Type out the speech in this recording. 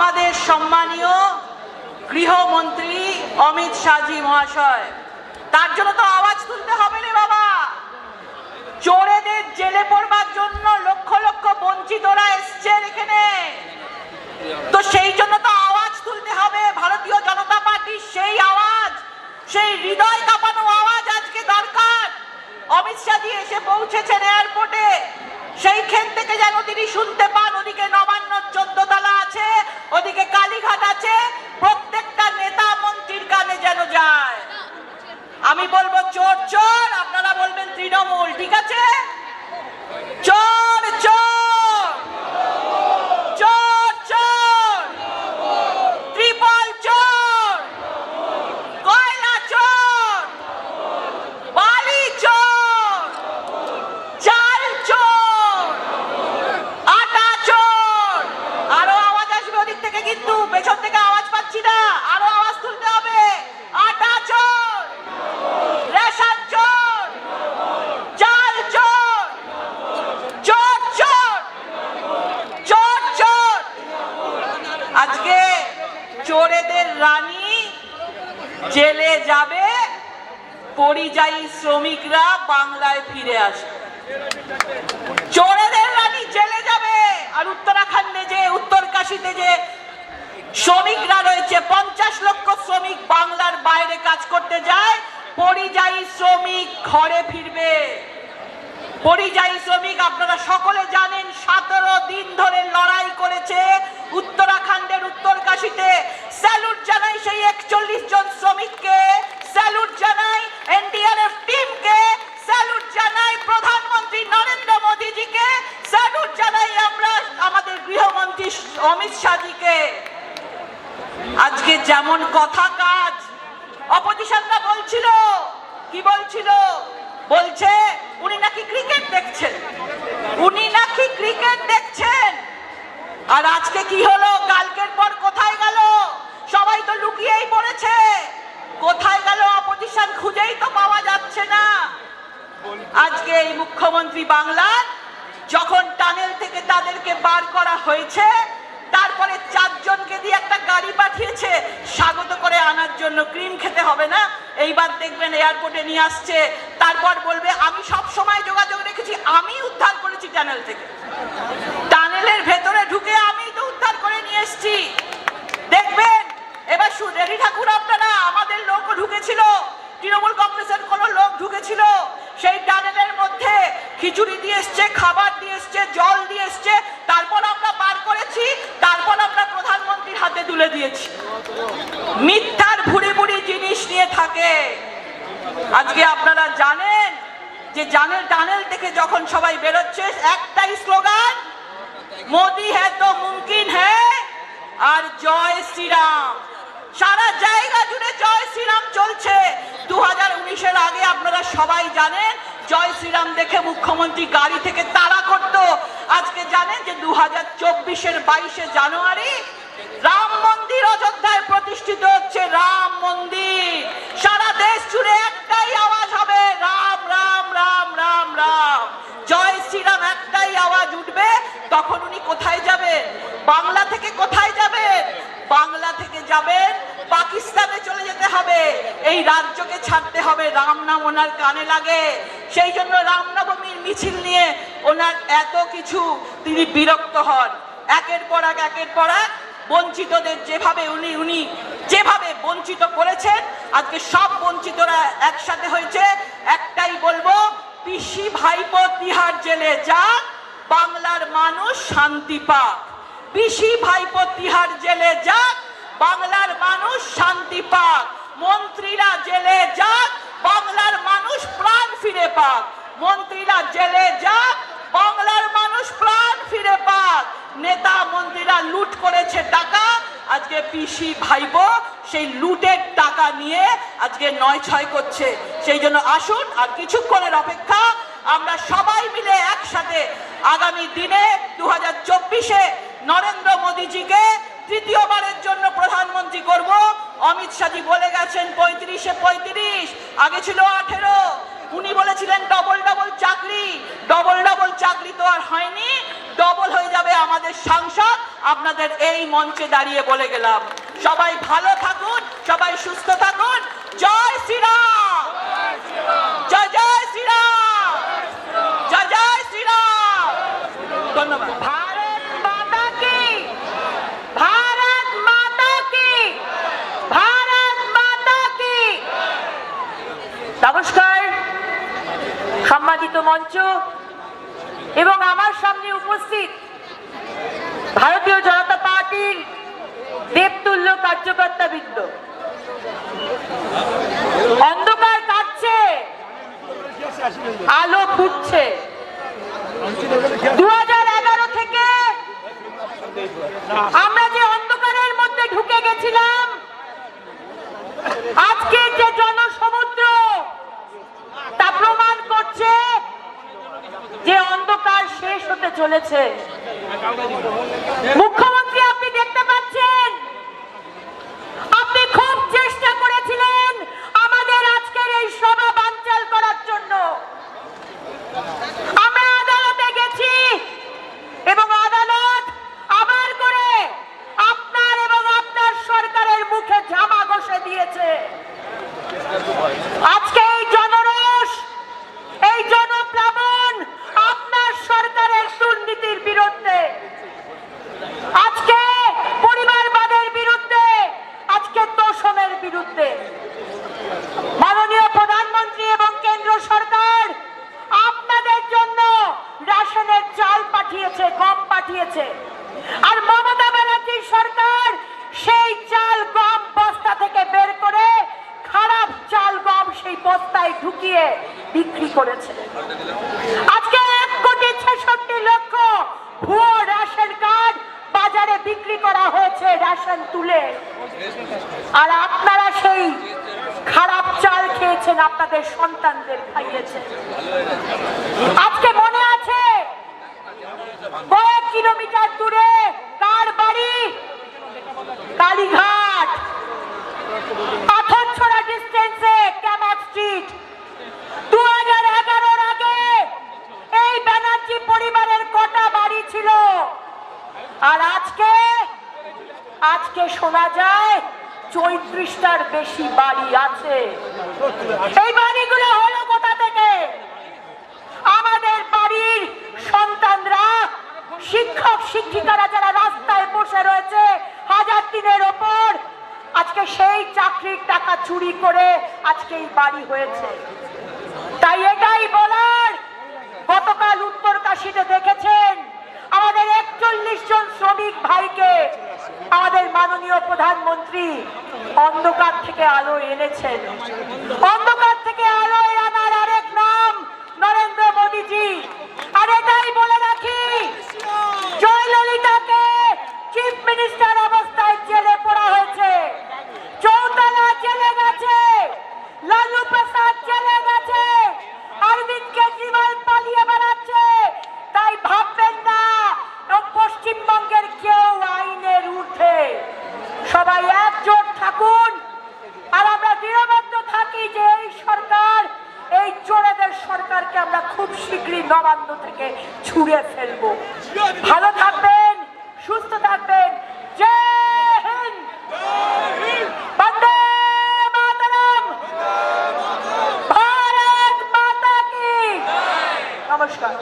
আমাদের সম্মানীয় গৃহমন্ত্রী অমিত শাহজি মহাশয়। তার জন্য তো আওয়াজ তুলতে হবে রে বাবা। চোরেদের জেলে পড়বার জন্য লক্ষ লক্ষ বঞ্চিতরা এসছেন এখানে তো সেই জন্য তো আওয়াজ তুলতে হবে ভারতীয় জনতা পার্টির সেই আওয়াজ সেই হৃদয় কাঁপানো আওয়াজ আজকে দরকার অমিত শাহজি এসে পৌঁছেছেন এয়ারপোর্টে সেইখান থেকে যেন তিনি শুনতে পান ওদিকে নবান্ন চোদ্দ তলা আছে ওদিকে কালীঘাট আছে প্রত্যেকটা নেতা মন্ত্রীর কানে যেন যায় আমি বলব চোর চোর আপনারা বলবেন তৃণমূল ঠিক আছে চোর চোর চোর চোর ত্রিপল চোর কয়লা চোর বালি চোর চাল চোর আটা চোর আরও আওয়াজ আসবে ওদিক থেকে কিন্তু পেছন থেকে আওয়াজ পাচ্ছি না আরও আওয়াজ তুলতে হবে আটা চোর রেশন চোর চাল চোর চোর চোর চোর চোর আজকে চোরেদের রানী জেলে যাবে পরিযায়ী শ্রমিকরা বাংলায় ফিরে আসবে চোরেদের রানী জেলে যাবে। আর উত্তরাখণ্ডে যে, উত্তরকাশীতে যে শ্রমিকরা রয়েছে, পঞ্চাশ লক্ষ শ্রমিক বাংলার বাইরে কাজ করতে যায়। পরিযায়ী শ্রমিক ঘরে ফিরবে। পরিযায়ী শ্রমিক, আপনারা সকলে জানেন, সতেরো দিন ধরে লড়াই করেছে উত্তরাখণ্ডের উত্তরকাশীতে। স্যালুট জানাই সেই একচল্লিশ জন শ্রমিককে। স্যালুট জানাই এনডিআরএফ টিমকে স্যালুট জানাই প্রধানমন্ত্রী নরেন্দ্র মোদীজিকে স্যালুট জানাই আমরা আমাদের গৃহমন্ত্রী অমিত শাহজিকে। আজকে যেমন কথা কাজ, অপোজিশনরা বলছিল, কি বলছিল? বলছে, উনি নাকি ক্রিকেট দেখছেন। উনি নাকি ক্রিকেট দেখছেন। আর আজকে কি হলো? কালকের পর কোথায় গেল? সবাই তো লুকিয়েই পড়েছে। কোথায় গেল অপোজিশন খুঁজেই তো পাওয়া যাচ্ছে না। আজকে এই মুখ্যমন্ত্রী বাংলার যখন টানেল থেকে তাদেরকে বার করা হয়েছে তারপরে চারজনকে দিয়ে একটা গাড়ি পাঠিয়েছে, স্বাগত করে আনার জন্য ক্রিম খেতে হবে না? এইবার দেখবেন এয়ারপোর্টে নিয়ে আসছে, তারপর বলবে, আমি সব সময় যোগাযোগ রেখেছি, আমি উদ্ধার করেছি টানেল থেকে। টানেলের ভেতরে ঢুকে আমি তো উদ্ধার করে নিয়ে এসেছি। দেখবেন, এবার রেডি ঠাকুর আপনারা, আমাদের লোকও ঢুকেছিল। তৃণমূল কংগ্রেসের কোন লোক ঢুকেছিল। সেই টানেলের মধ্যে খিচুড়ি দিয়ে এসছে, খাবার দিয়ে এসছে জল দিয়ে এসছে তারপর আমরা বার করেছি তারপর আমরা প্রধানমন্ত্রীর হাতে তুলে দিয়েছি মিথ্যার ভুড়ি ভুড়ি জিনিস নিয়ে থাকে। আজকে আপনারা জানেন যে জানেল টানেল থেকে যখন সবাই বেরোচ্ছে, একটাই স্লোগান, মোদি হ্যাঁ তো মুমকিন হ্যাঁ আর জয় শ্রীরাম। সারা জায়গা জুড়ে জয় শ্রীরাম চলছে। দু হাজার উনিশের আগে আপনারা সবাই জানেন, জয় শ্রীরাম দেখে মুখ্যমন্ত্রী গাড়ি থেকে তাড়া করত। আজকে জানেন যে দু হাজার চব্বিশের বাইশে জানুয়ারি প্রতিষ্ঠিত হচ্ছে রাম মন্দির। সারা দেশ জুড়ে একটাই আওয়াজ হবে, রাম রাম রাম রাম রাম। জয় শ্রীরাম, একটাই আওয়াজ উঠবে, তখন উনি কোথায় যাবেন? বাংলা থেকে কোথায় যাবেন? বাংলা থেকে যাবেন, পাকিস্তানে চলে যেতে হবে। এই রাজ্যকে ছাড়তে হবে, রাম নাম ওনার কানে লাগে। সেই জন্য রামনবমীর মিছিল নিয়ে ওনার এত কিছু তিনি বিরক্ত হন। একের পর এক, একের পর এক বঞ্চিতদের যেভাবে উনি উনি যেভাবে বঞ্চিত করেছেন, আজকে সব বঞ্চিতরা একসাথে হয়েছে। একটাই বলব, পিসি ভাইপো তিহার জেলে যা বাংলার মানুষ শান্তি পাক। পিসি ভাইপো তিহার জেলে যাক, বাংলার মানুষ শান্তি পাক। মন্ত্রীরা জেলে যাক, বাংলার মানুষ প্রাণ ফিরে পাক। মন্ত্রীরা জেলে যাক, বাংলার মানুষ প্রাণ ফিরে পাক নেতা মন্ত্রীরা লুট করেছে টাকা। আজকে পিসি ভাইবো সেই লুটের টাকা নিয়ে আজকে নয় ছয় করছে। সেই জন্য আসুন আর কিছুক্ষণের অপেক্ষা। আমরা সবাই মিলে একসাথে আগামী দিনে দু হাজার চব্বিশে নরেন্দ্র মোদীজিকে তৃতীয়বারের জন্য প্রধানমন্ত্রী করব। অমিত শাহজি বলে গেছেন পঁয়ত্রিশে পঁয়ত্রিশ, আগে ছিল আঠেরো। উনি বলেছিলেন ডবল ডবল চাকরি। ডবল ডবল চাকরি তো আর হয়নি ডবল হয়ে যাবে আমাদের সাংসদ। আপনাদের এই মঞ্চে দাঁড়িয়ে বলে গেলাম, সবাই ভালো থাকুন, সবাই সুস্থ থাকুন। জয় শ্রীরাম। জয় জয় শ্রীরাম। জয় জয় শ্রীরাম। ধন্যবাদ। ভারত মাতা ভারত মাতা কি? ভারত মাতা নমস্কার, সম্মানিত মঞ্চ এবং আমার সামনে উপস্থিত ভারতীয় জনতা পার্টির দেবতুল্য কার্যকর্তা বৃন্দ। অন্ধকার কাটছে, আলো ফুটছে। দু হাজার এগারো থেকে আমরা যে অন্ধকারের মধ্যে ঢুকে গেছিলাম আজকে যে জনসমুদ্র, তা প্রমাণ করছে যে অন্ধকার শেষ হতে চলেছে। মুখ্যমন্ত্রী আপনি দেখতে পাচ্ছেন আপনি খুব চেষ্টা করেছিলেন আমাদের আজকের এই সভা বানচাল করার জন্য আমরা আদালতে গেছি এবং আদালত আবার করে আপনার এবং আপনার সরকারের মুখে জামা ঘষে দিয়েছে আজকে এই জনরোষ এই জনপ্লাবন আপনার সরকারের দুর্নীতির বিরুদ্ধে আজকে পরিবারবাদের বিরুদ্ধে আজকে তোষণের বিরুদ্ধে মাননীয় প্রধানমন্ত্রী এবং কেন্দ্র সরকার আপনাদের জন্য রেশনের চাল পাঠিয়েছে গম পাঠিয়েছে। আর মমতা ব্যানার্জির সরকার সেই চাল গম বস্তা থেকে বের করে খারাপ চাল গম সেই বস্তায় ঢুকিয়ে বিক্রি করেছে। আজকে এক কোটি ছেষট্টি লক্ষ ভুয়ো রেশন কার্ড বাজারে বিক্রি করা হয়েছে রেশন তুলে। আর আপনারা সেই খারাপ চাল খেয়েছেন, আপনাদের সন্তানদের খাইয়েছেন। আজকে মনে আছে কিলোমিটার দূরে কার বাড়ি কালীঘাট। পাথরছড়া ডিস্টেন্সে ক্যামাক স্ট্রিট দু আগে এই ব্যানার্জি পরিবারের কটা বাড়ি ছিল? আর আজকে আজকে শোনা যায় চৌত্রিশটার বেশি বাড়ি আছে। এই বাড়িগুলো হলো কোথা থেকে আমাদের বাড়ির সন্তানরা শিক্ষক, শিক্ষিকারা যারা রাস্তায় বসে রয়েছে, হাজার দিনের ওপর আজকে সেই চাকরির টাকা চুরি করে আজকে এই বাড়ি হয়েছে। তাই এটাই বলার। গতকাল উত্তর কাশীতে দেখেছেন, আমাদের একচল্লিশ জন শ্রমিক ভাইকে আমাদের মাননীয় প্রধানমন্ত্রী অন্ধকার থেকে আলো এনেছেন। অন্ধকার থেকে আলো ছুঁড়ে ফেলব। ভালো থাকবেন সুস্থ থাকবেন। ভারত মাতা কি। নমস্কার।